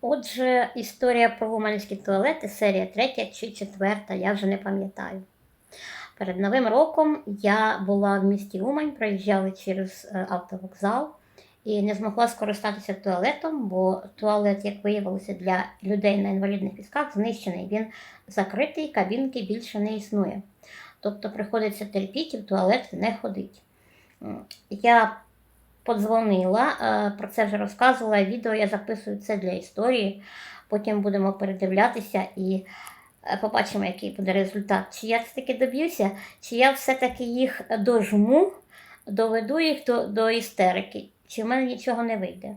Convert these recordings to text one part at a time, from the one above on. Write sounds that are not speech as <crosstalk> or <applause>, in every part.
Отже, історія про вуманські туалети, серія третя чи четверта, я вже не пам'ятаю. Перед Новим роком я була в місті Умань, проїжджали через е, автовокзал і не змогла скористатися туалетом, бо туалет, як виявилося, для людей на інвалідних візках знищений. Він закритий, кабінки більше не існує. Тобто приходиться терпіти, в туалет не ходить. Я подзвонила, е, про це вже розказувала. Відео я записую це для історії. Потім будемо передивлятися і е, побачимо, який буде результат. Чи я це таки доб'юся, чи я все-таки їх дожму, доведу їх до, до істерики, чи в мене нічого не вийде.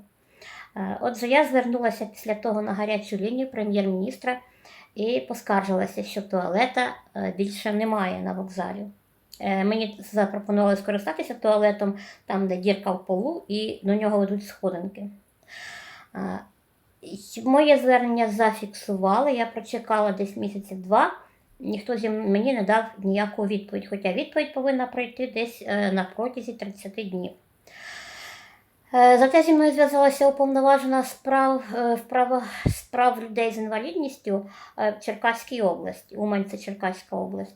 Е, Отже, я звернулася після того на гарячу лінію прем'єр-міністра і поскаржилася, що туалета більше немає на вокзалі. Е, Мені запропонували скористатися туалетом, там, де дірка в полу, і до нього ведуть сходинки. Моє звернення зафіксували, я прочекала десь місяців два. Ніхто зі мені не дав ніяку відповідь, хоча відповідь повинна пройти десь е, на протязі 30 днів. Е, Зате зі мною зв'язалася уповноважена справ, вправа справ людей з інвалідністю в Черкаській області. Умань це Черкаська область.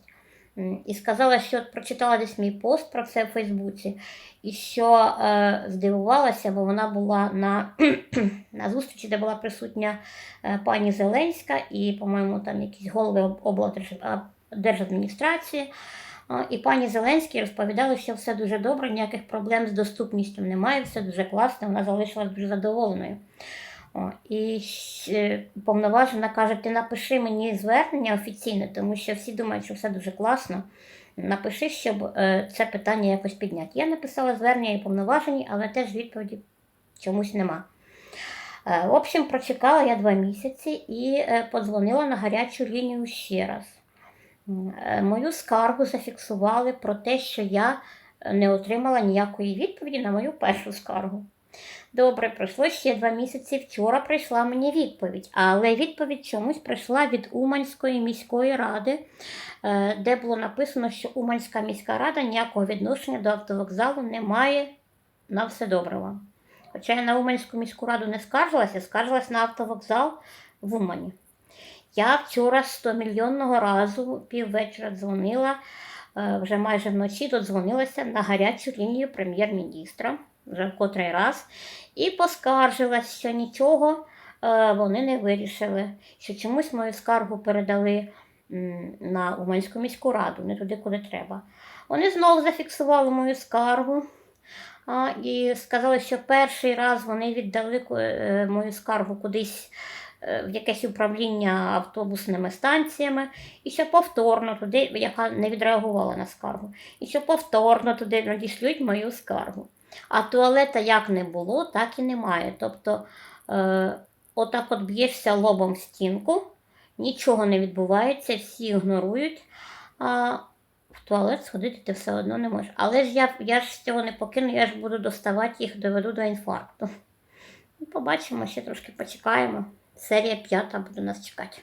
І сказала, що прочитала десь мій пост про це в Фейсбуці, і що е, здивувалася, бо вона була на, <clears throat> на зустрічі, де була присутня е, пані Зеленська і, по-моєму, там якісь голови об- облдержадміністрації. А, І пані Зеленській розповідали, що все дуже добре, ніяких проблем з доступністю немає, все дуже класно, вона залишилась дуже задоволеною. І повноважена каже: ти напиши мені звернення офіційне, тому що всі думають, що все дуже класно. Напиши, щоб е, це питання якось підняти. Я написала звернення і повноважені, але теж відповіді чомусь нема. Е, в общем, прочекала я два місяці і е, подзвонила на гарячу лінію ще раз. Е, Мою скаргу зафіксували про те, що я не отримала ніякої відповіді на мою першу скаргу. Добре, пройшло ще два місяці. Вчора прийшла мені відповідь, але відповідь чомусь прийшла від Уманської міської ради, е, де було написано, що Уманська міська рада ніякого відношення до автовокзалу не має на все добре. Хоча я на Уманську міську раду не скаржилася, скаржилась на автовокзал в Умані. Я вчора 100 мільйонного разу піввечора дзвонила, е, вже майже вночі додзвонилася на гарячу лінію прем'єр-міністра вже в котрий раз, і поскаржилась, що нічого е, вони не вирішили, що чомусь мою скаргу передали на Уманську міську раду, не туди, куди треба. Вони знову зафіксували мою скаргу. І сказали, що перший раз вони віддали е, мою скаргу кудись е, в якесь управління автобусними станціями, і що повторно туди, яка не відреагувала на скаргу, і що повторно туди надішлють мою скаргу. А туалета як не було, так і немає. Тобто, е, отак от б'єшся лобом в стінку, нічого не відбувається, всі ігнорують. А в туалет сходити ти все одно не можеш. Але ж я, я ж цього не покину, я ж буду доставати їх, доведу до інфаркту. Ну, Побачимо, ще трошки почекаємо. Серія п'ята буде нас чекати.